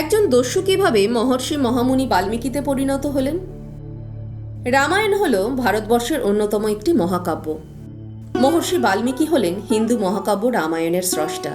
একজন দস্যু কীভাবে মহর্ষি মহামুনি বাল্মীকিতে পরিণত হলেন? রামায়ণ হল ভারতবর্ষের অন্যতম একটি মহাকাব্য। মহর্ষি বাল্মীকি হলেন হিন্দু মহাকাব্য রামায়ণের স্রষ্টা।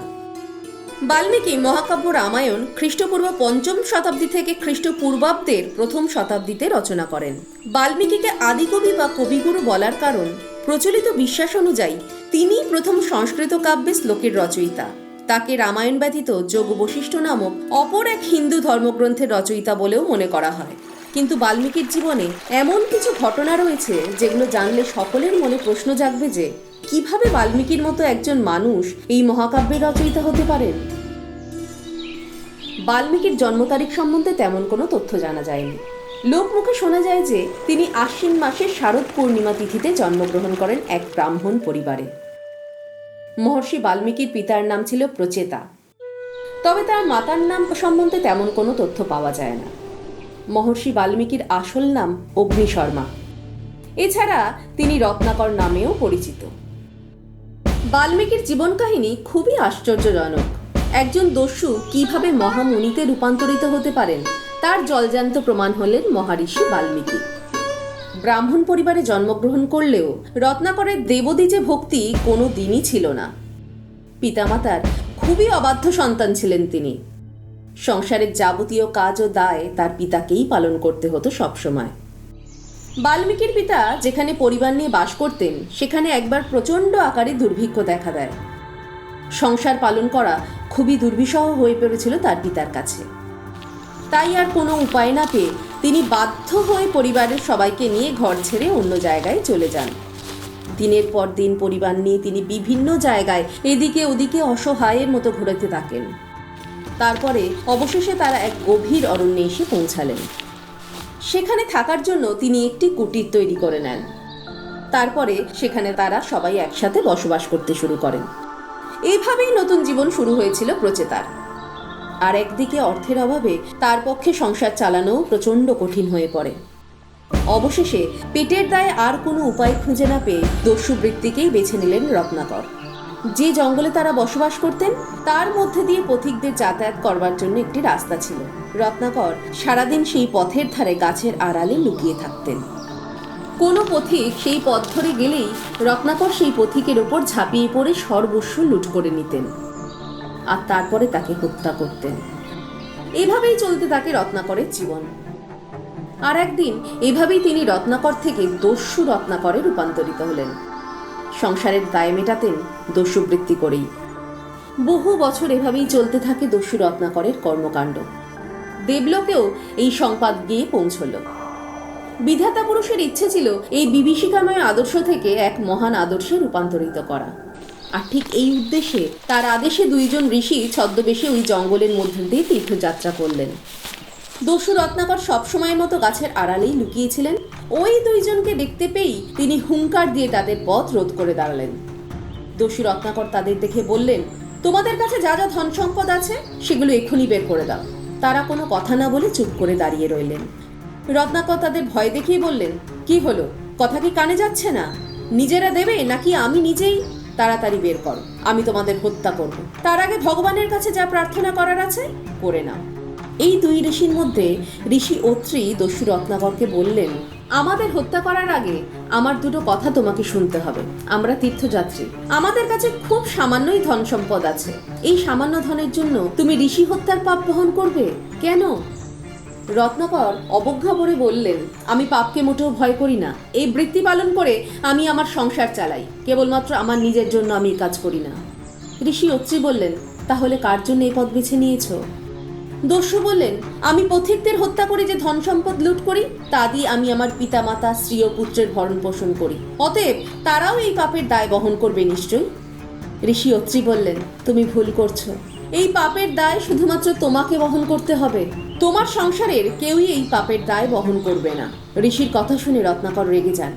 বাল্মীকি মহাকাব্য রামায়ণ খ্রিস্টপূর্ব পঞ্চম শতাব্দী থেকে খ্রিস্টপূর্বাব্দের প্রথম শতাব্দীতে রচনা করেন। বাল্মীকিকে আদিকবি বা কবিগুরু বলার কারণ প্রচলিত বিশ্বাস অনুযায়ী তিনিই প্রথম সংস্কৃত কাব্যে শ্লোকের রচয়িতা। তাকে রামায়ণ ব্যতীত যোগ বশিষ্ঠ নামক অপর এক হিন্দু ধর্মগ্রন্থের রচয়িতা বলেও মনে করা হয়। কিন্তু বাল্মীকির জীবনে এমন কিছু ঘটনা রয়েছে যেগুলো জানলে সকলের মনে প্রশ্ন জাগবে যে, কীভাবে বাল্মীকির মতো একজন মানুষ এই মহাকাব্যের রচয়িতা হতে পারেন? বাল্মীকির জন্ম তারিখ সম্বন্ধে তেমন কোনো তথ্য জানা যায়নি। লোকমুখে শোনা যায় যে, তিনি আশ্বিন মাসের শারদ পূর্ণিমা তিথিতে জন্মগ্রহণ করেন এক ব্রাহ্মণ পরিবারে। মহর্ষি বাল্মীকির পিতার নাম ছিল প্রচেতা। তবে তার মাতার নাম সম্বন্ধে তেমন কোনো তথ্য পাওয়া যায় না। মহর্ষি বাল্মীকির আসল নাম অগ্নি শর্মা। এছাড়া তিনি রত্নাকর নামেও পরিচিত। বাল্মীকির জীবন কাহিনী খুবই আশ্চর্যজনক। একজন দস্যু কীভাবে মহামুনিতে রূপান্তরিত হতে পারেন, তার জলজান্ত প্রমাণ হলেন মহারিষি বাল্মীকি। ব্রাহ্মণ পরিবারে জন্মগ্রহণ করলেও রত্নাকরের দেবদ্বীজে ভক্তি কোনো দিনই ছিল না। পিতামাতার খুবই অবাধ্য সন্তান ছিলেন তিনি। সংসারের যাবতীয় কাজ ও দায় তার পিতাকেই পালন করতে হতো সবসময়। বাল্মীকির পিতা যেখানে পরিবার নিয়ে বাস করতেন, সেখানে একবার প্রচণ্ড আকারে দুর্ভিক্ষ দেখা দেয়। সংসার পালন করা খুবই দুর্বিষহ হয়ে পড়েছিল তার পিতার কাছে। তাই আর কোনো উপায় না পেয়ে তিনি বাধ্য হয়ে পরিবারের সবাইকে নিয়ে ঘর ছেড়ে অন্য জায়গায় চলে যান। দিনের পর দিন পরিবার নিয়ে তিনি বিভিন্ন জায়গায় এদিকে ওদিকে অসহায়ের মতো ঘুরেতে থাকেন। তারপরে অবশেষে তারা এক গভীর অরণ্যে এসে পৌঁছালেন। সেখানে থাকার জন্য তিনি একটি কুটির তৈরি করে নেন। তারপরে সেখানে তারা সবাই একসাথে বসবাস করতে শুরু করেন। এইভাবেই নতুন জীবন শুরু হয়েছিল প্রচেতার। আর একদিকে অর্থের অভাবে তার পক্ষে সংসার চালানোও প্রচণ্ড কঠিন হয়ে পড়ে। অবশেষে পেটের দায়ে আর কোনো উপায় খুঁজে না পেয়ে দস্যু বৃত্তিকেই বেছে নিলেন রত্নাকর। যে জঙ্গলে তারা বসবাস করতেন, তার মধ্যে দিয়ে পথিকদের যাতায়াত করবার জন্য একটি রাস্তা ছিল। রত্নাকর সারাদিন সেই পথের ধারে গাছের আড়ালে লুকিয়ে থাকতেন। কোনো পথিক সেই পথ ধরে গেলেই রত্নাকর সেই পথিকের ওপর ঝাঁপিয়ে পড়ে সর্বস্ব লুট করে নিতেন। আর তারপরে তাকে হত্যা করতেন। এভাবেই চলতে থাকে রত্নাকরের জীবন। আর একদিন এভাবেই তিনি রত্নাকর থেকে দস্যু রত্নাকরে রূপান্তরিত হলেন। সংসারের দায় মেটাতেন দস্যুবৃত্তি করেই। বহু বছর এভাবেই চলতে থাকে দস্যু রত্নাকরের কর্মকাণ্ড। দেবলোকেও এই সংবাদ গিয়ে পৌঁছল। বিধাতা পুরুষের ইচ্ছে ছিল এই বিভীষিকাময় আদর্শ থেকে এক মহান আদর্শে রূপান্তরিত করা। আর ঠিক এই উদ্দেশ্যে তার আদেশে দুইজন ঋষি ছদ্মবেশে ওই জঙ্গলের মধ্যে দিয়ে তীর্থযাত্রা করলেন। দস্যু রত্নাকর সবসময়ের মতো গাছের আড়ালেই লুকিয়েছিলেন। ওই দুইজনকে দেখতে পেয়েই তিনি হুঙ্কার দিয়ে তাদের পথ রোধ করে দাঁড়ালেন। দস্যু রত্নাকর তাদের দেখে বললেন, তোমাদের কাছে যা যা ধন সম্পদ আছে, সেগুলো এক্ষুনি বের করে দাও। তারা কোনো কথা না বলে চুপ করে দাঁড়িয়ে রইলেন। রত্নাকর তাদের ভয় দেখিয়ে বললেন, কি হলো? কথা কি কানে যাচ্ছে না? নিজেরা দেবে নাকি আমি নিজেই তাড়াতাড়ি বের করো। আমি তোমাদের হত্যা করব। তার আগে ভগবানের কাছে যা প্রার্থনা করার আছে, করে নাও। এই দুই ঋষির মধ্যে ঋষি অত্রি দস্যু রত্নাকরকে বললেন, আমাদের হত্যা করার আগে আমার দুটো কথা তোমাকে শুনতে হবে। আমরা তীর্থযাত্রী। আমাদের কাছে খুব সামান্যই ধন সম্পদ আছে। এই সামান্য ধনের জন্য তুমি ঋষি হত্যার পাপ বহন করবে? কেন? রত্নাকর অবজ্ঞা ভরে বললেন, আমি পাপকে মোটেও ভয় করি না। এই বৃত্তি পালন করে আমি আমার সংসার চালাই। কেবলমাত্র আমার নিজের জন্য আমি কাজ করি না। ঋষি অত্রি বললেন, তাহলে কার জন্য এই পথ বেছে নিয়েছো? দস্যু বললেন, আমি পথিকদের হত্যা করে যে ধন সম্পদ লুট করি, তা দিয়ে আমি আমার পিতামাতা, স্ত্রী ও পুত্রের ভরণ পোষণ করি। অতএব তারাও এই পাপের দায় বহন করবে নিশ্চয়ই? ঋষি অত্রি বললেন, তুমি ভুল করছ। এই পাপের দায় শুধুমাত্র তোমাকে বহন করতে হবে। তোমার সংসারের কেউই এই পাপের দায় বহন করবে না। ঋষির কথা শুনে রত্নাকর রেগে যান।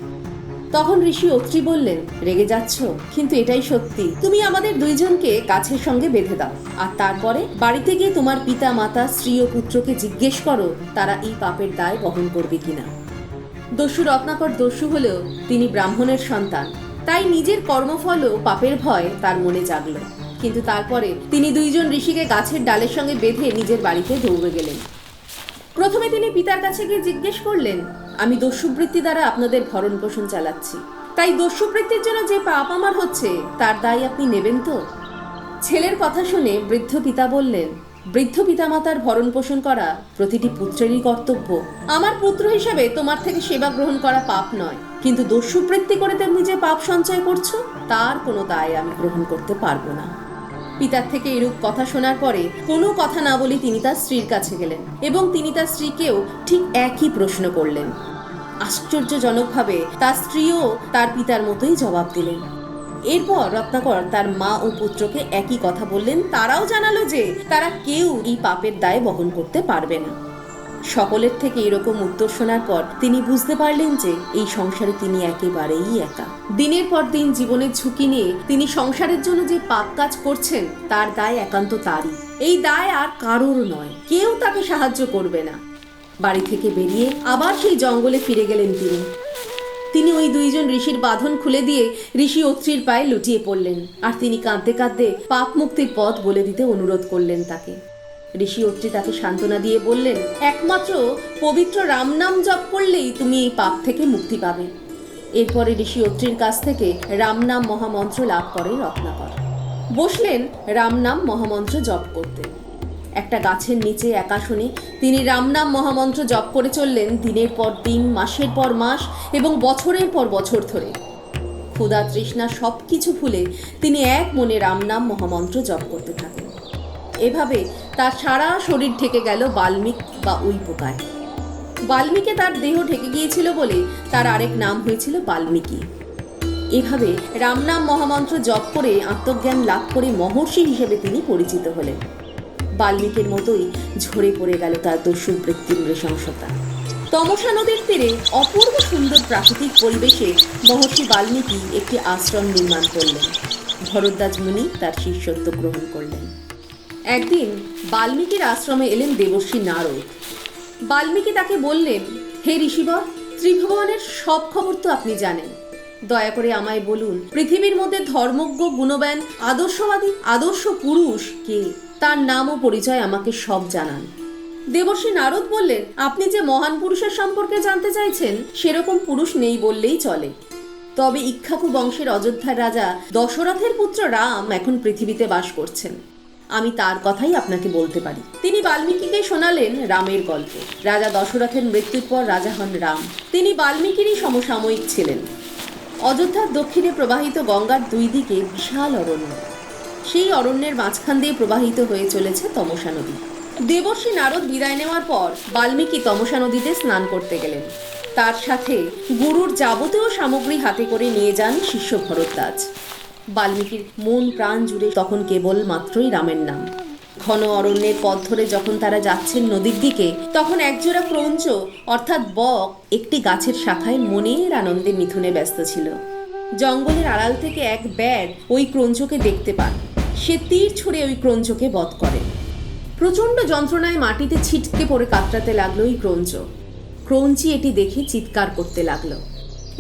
তখন ঋষি অত্রি বললেন, রেগে যাচ্ছ? কিন্তু এটাই সত্যি। তুমি আমাদের দুইজনকে গাছের সঙ্গে বেঁধে দাও। আর তারপরে বাড়িতে গিয়ে তোমার পিতা, মাতা, স্ত্রী ও পুত্রকে জিজ্ঞেস করো, তারা এই পাপের দায় বহন করবে কিনা? দস্যু রত্নাকর দস্যু হলেও তিনি ব্রাহ্মণের সন্তান। তাই নিজের কর্মফলও পাপের ভয় তার মনে জাগল। কিন্তু তারপরে তিনি দুইজন ঋষিকে গাছের ডালের সঙ্গে বেঁধে নিজের বাড়িতে দৌড়ে গেলেন। প্রথমে তিনি পিতার কাছে গিয়ে জিজ্ঞেস করলেন, আমি দস্যুবৃত্তি দ্বারা আপনাদের ভরণ পোষণ চালাচ্ছি। তাই দস্যুবৃত্তির জন্য যে পাপ আমার হচ্ছে, তার দায় আপনি নেবেন তো? ছেলের কথা শুনে বৃদ্ধ পিতা বললেন, বৃদ্ধ পিতামাতার ভরণ পোষণ করা প্রতিটি পুত্রেরই কর্তব্য। আমার পুত্র হিসাবে তোমার থেকে সেবা গ্রহণ করা পাপ নয়। কিন্তু দস্যুবৃত্তি করে তুমি যে পাপ সঞ্চয় করছ, তার কোনো দায় আমি গ্রহণ করতে পারব না। পিতার থেকে এরূপ কথা শোনার পরে কোনো কথা না বলে তিনি তার স্ত্রীর কাছে গেলেন এবং তিনি তার স্ত্রীকেও ঠিক একই প্রশ্ন করলেন। আশ্চর্যজনকভাবে তার স্ত্রীও তার পিতার মতোই জবাব দিলেন। এরপর রত্নাকর তার মা ও পুত্রকে একই কথা বললেন। তারাও জানালো যে তারা কেউ এই পাপের দায় বহন করতে পারবে না। সকলের থেকে এরকম উত্তর শোনার পর তিনি বুঝতে পারলেন যে এই সংসারে তিনি একেবারেই একা। দিনের পর দিন জীবনের ঝুঁকি নিয়ে তিনি সংসারের জন্য যে পাপ কাজ করছেন, তার দায় একান্ত তারই। এই দায় আর কারোর নয়। কেউ তাকে সাহায্য করবে না। বাড়ি থেকে বেরিয়ে আবার সেই জঙ্গলে ফিরে গেলেন তিনি। তিনি ওই দুইজন ঋষির বাঁধন খুলে দিয়ে ঋষি অত্রির পায়ে লুটিয়ে পড়লেন। আর তিনি কাঁদতে কাঁদতে পাপ মুক্তির পথ বলে দিতে অনুরোধ করলেন তাকে। ঋষি অত্রি তাকে সান্ত্বনা দিয়ে বললেন, একমাত্র পবিত্র রাম নাম জপ করলেই তুমি এই পাপ থেকে মুক্তি পাবে। এরপরে ঋষি অত্রির কাছ থেকে রাম নাম মহামন্ত্র লাভ করে রত্নাকর। বসলেন রাম নাম মহামন্ত্র জপ করতে। একটা গাছের নিচে একা শুনে তিনি রামনাম মহামন্ত্র জপ করে চললেন দিনের পর দিন, মাসের পর মাস এবং বছরের পর বছর ধরে। ক্ষুধা তৃষ্ণা সব কিছু ভুলে তিনি এক মনে রামনাম মহামন্ত্র জপ করতে থাকেন। এভাবে তার সারা শরীর ঢেকে গেল বাল্মিক বা উই পোকায় বাল্মীকে তার দেহ ঢেকে গিয়েছিল বলে তার আরেক নাম হয়েছিল বাল্মীকি। এভাবে রামনাম মহামন্ত্র জপ করে আত্মজ্ঞান লাভ করে মহর্ষি হিসেবে তিনি পরিচিত হলেন। বাল্মীকের মতোই ঝরে পড়ে গেল তার দস্যু বৃত্তির নৃশংসতা। তমসা নদীর তীরে অপূর্ব সুন্দর প্রাকৃতিক পরিবেশে মহর্ষি বাল্মীকি একটি আশ্রম নির্মাণ করলেন। ভরদ্বাজ মুনি তার শিষ্যত্ব গ্রহণ করলেন। একদিন বাল্মীকির আশ্রমে এলেন দেবর্ষী নারদ। বাল্মীকি তাকে বললেন, হে ঋষিবর, ত্রিভুবনের সব খবর তো আপনি জানেন। দয়া করে আমায় বলুন, পৃথিবীর মধ্যে ধর্মজ্ঞ, গুণবান, আদর্শবাদী, আদর্শ পুরুষ কে? তার নাম ও পরিচয় আমাকে সব জানান। দেবর্ষী নারদ বললেন, আপনি যে মহান পুরুষের সম্পর্কে জানতে চাইছেন, সেরকম পুরুষ নেই বললেই চলে। তবে ইক্ষাকু বংশের অযোধ্যার রাজা দশরথের পুত্র রাম এখন পৃথিবীতে বাস করছেন। আমি তার কথাই আপনাকে বলতে পারি। তিনি বাল্মীকিকে শোনালেন রামের গল্প। রাজা দশরথের মৃত্যুর পর রাজা হন রাম। তিনি বাল্মীকিরই সমসাময়িক ছিলেন। অযোধ্যার দক্ষিণে প্রবাহিত গঙ্গার দুই দিকে বিশাল অরণ্য। সেই অরণ্যের মাঝখান দিয়ে প্রবাহিত হয়ে চলেছে তমসা নদী। দেবর্ষী নারদ বিদায় নেওয়ার পর বাল্মীকি তমসা নদীতে স্নান করতে গেলেন। তার সাথে গুরুর যাবতীয় সামগ্রী হাতে করে নিয়ে যান শিষ্য ভরদ্বাজ। বাল্মীকির মন প্রাণ জুড়ে তখন কেবল মাত্রই রামের নাম। ঘন অরণ্যের পথ ধরে যখন তারা যাচ্ছেন নদীর দিকে, তখন একজোড়া ক্রঞ্চ অর্থাৎ বক, একটি গাছের শাখায় মনের আনন্দে মিথুনে ব্যস্ত ছিল। জঙ্গলের আড়াল থেকে এক ব্যাড ওই ক্রঞ্চকে দেখতে পান। সে তীর ছুঁড়ে ওই ক্রঞ্চকে বধ করে। প্রচণ্ড যন্ত্রণায় মাটিতে ছিটকে পড়ে কাতরাতে লাগল ওই ক্রঞ্চ ক্রঞ্চি এটি দেখে চিৎকার করতে লাগল।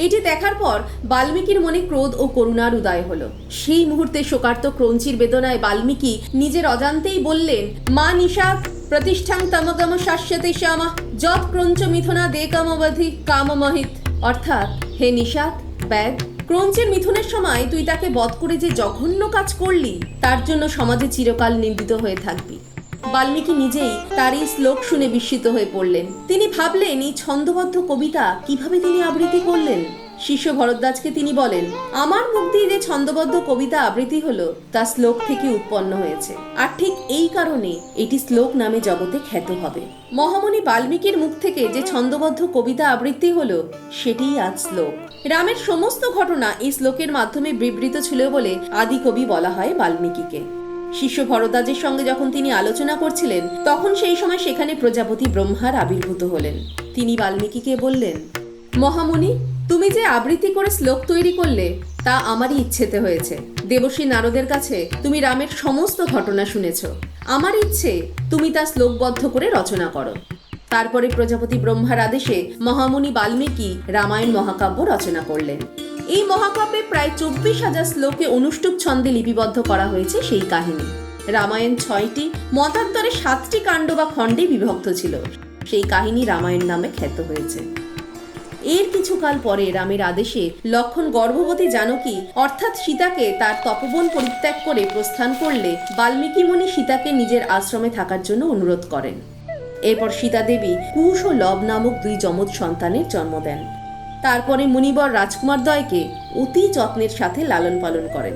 এটি দেখার পর বাল্মীকির মনে ক্রোধ ও করুণার উদয় হলো। সেই মুহূর্তে শোকার্ত ক্রঞ্চির বেদনায় বাল্মীকি নিজের অজান্তেই বললেন, মা নিষাদ প্রতিষ্ঠাং তমগম শাস্যতে শ্যামা, যৎ ক্রঞ্চ মিথুনা দে কামবধি কামমহিত। অর্থাৎ, হে নিষাদ ব্যাগ, ক্রঞ্চের মিথুনের সময় তুই তাকে বধ করে যে জঘন্য কাজ করলি, তার জন্য সমাজে চিরকাল নিন্দিত হয়ে থাকবি। বাল্মীকি নিজেই তার এই শ্লোক শুনে বিস্মিত হয়ে পড়লেন। তিনি ভাবলেন, এই ছন্দবদ্ধ কবিতা কীভাবে তিনি আবৃত্তি করলেন? শিষ্য ভরদ্বাজকে তিনি বলেন, আমার মুখ দিয়ে যে ছন্দবদ্ধ কবিতা আবৃত্তি হলো, তা শ্লোক থেকে উৎপন্ন হয়েছে। আর ঠিক এই কারণে এটি শ্লোক নামে জগতে খ্যাত হবে। মহামণি বাল্মীকির মুখ থেকে যে ছন্দবদ্ধ কবিতা আবৃত্তি হলো, সেটিই আজ শ্লোক। রামের সমস্ত ঘটনা এই শ্লোকের মাধ্যমে বিবৃত ছিল বলে আদি কবি বলা হয় বাল্মীকিকে। শিষ্য ভরদ্বাজের সঙ্গে যখন তিনি আলোচনা করছিলেন, তখন সেই সময় সেখানে প্রজাপতি ব্রহ্মার আবির্ভূত হলেন। তিনি বাল্মীকিকে বললেন মহামুনি তুমি যে আবৃত্তি করে শ্লোক তৈরি করলে, তা আমারই ইচ্ছেতে হয়েছে। দেবশ্রী নারদের কাছে তুমি রামের সমস্ত ঘটনা শুনেছ। আমার ইচ্ছে, তুমি তা শ্লোকবদ্ধ করে রচনা করো। তারপরে প্রজাপতি ব্রহ্মার আদেশে মহামুনি বাল্মীকি রামায়ণ মহাকাব্য রচনা করলেন। এই মহাকাব্যে প্রায় চব্বিশ হাজার শ্লোকে অনুষ্টুপ ছন্দে লিপিবদ্ধ করা হয়েছে সেই কাহিনী। রামায়ণ ছয়টি, মতান্তরে সাতটি কাণ্ড বা খণ্ডে বিভক্ত ছিল। সেই কাহিনী রামায়ণ নামে খ্যাত হয়েছে। এর কিছুকাল পরে রামের আদেশে লক্ষণ গর্ভবতী জানকী অর্থাৎ সীতাকে তার তপবন পরিত্যাগ করে প্রস্থান করলে বাল্মীকি মুনি সীতাকে নিজের আশ্রমে থাকার জন্য অনুরোধ করেন। এরপর সীতা দেবী কুশ ও লব নামক দুই যমজ সন্তানের জন্ম দেন। তারপরে মুনিবর রাজকুমার দ্বয়কে অতি যত্নের সাথে লালন পালন করেন।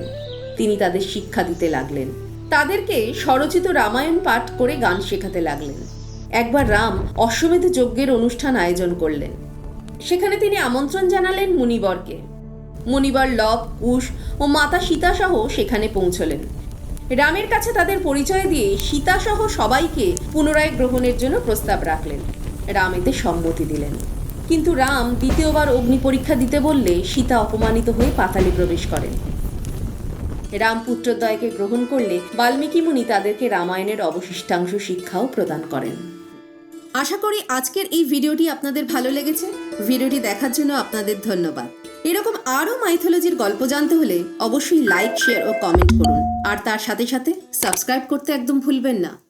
তিনি তাদের শিক্ষা দিতে লাগলেন। তাদেরকে স্বরচিত রামায়ণ পাঠ করে গান শেখাতে লাগলেন। একবার রাম অশ্বমেধ যজ্ঞের অনুষ্ঠান আয়োজন করলেন। সেখানে তিনি আমন্ত্রণ জানালেন মুনিবরকে। মুনিবর লব, কুশ ও মাতা সীতাসহ সেখানে পৌঁছলেন। রামের কাছে তাদের পরিচয় দিয়ে সীতাসহ সবাইকে পুনরায় গ্রহণের জন্য প্রস্তাব রাখলেন। রাম এতে সম্মতি দিলেন। কিন্তু রাম দ্বিতীয়বার অগ্নি পরীক্ষা দিতে বললে সীতা অপমানিত হয়ে পাতালে প্রবেশ করেন। রাম পুত্রদ্বয়কে গ্রহণ করলে বাল্মীকি মুনি তাদেরকে রামায়ণের অবশিষ্টাংশ শিক্ষাও প্রদান করেন। আশা করি আজকের এই ভিডিওটি আপনাদের ভালো লেগেছে। ভিডিওটি দেখার জন্য আপনাদের ধন্যবাদ। এরকম আরও মাইথোলজির গল্প জানতে হলে অবশ্যই লাইক শেয়ার ও কমেন্ট করুন। আর তার সাথে সাথে সাবস্ক্রাইব করতে একদম ভুলবেন না।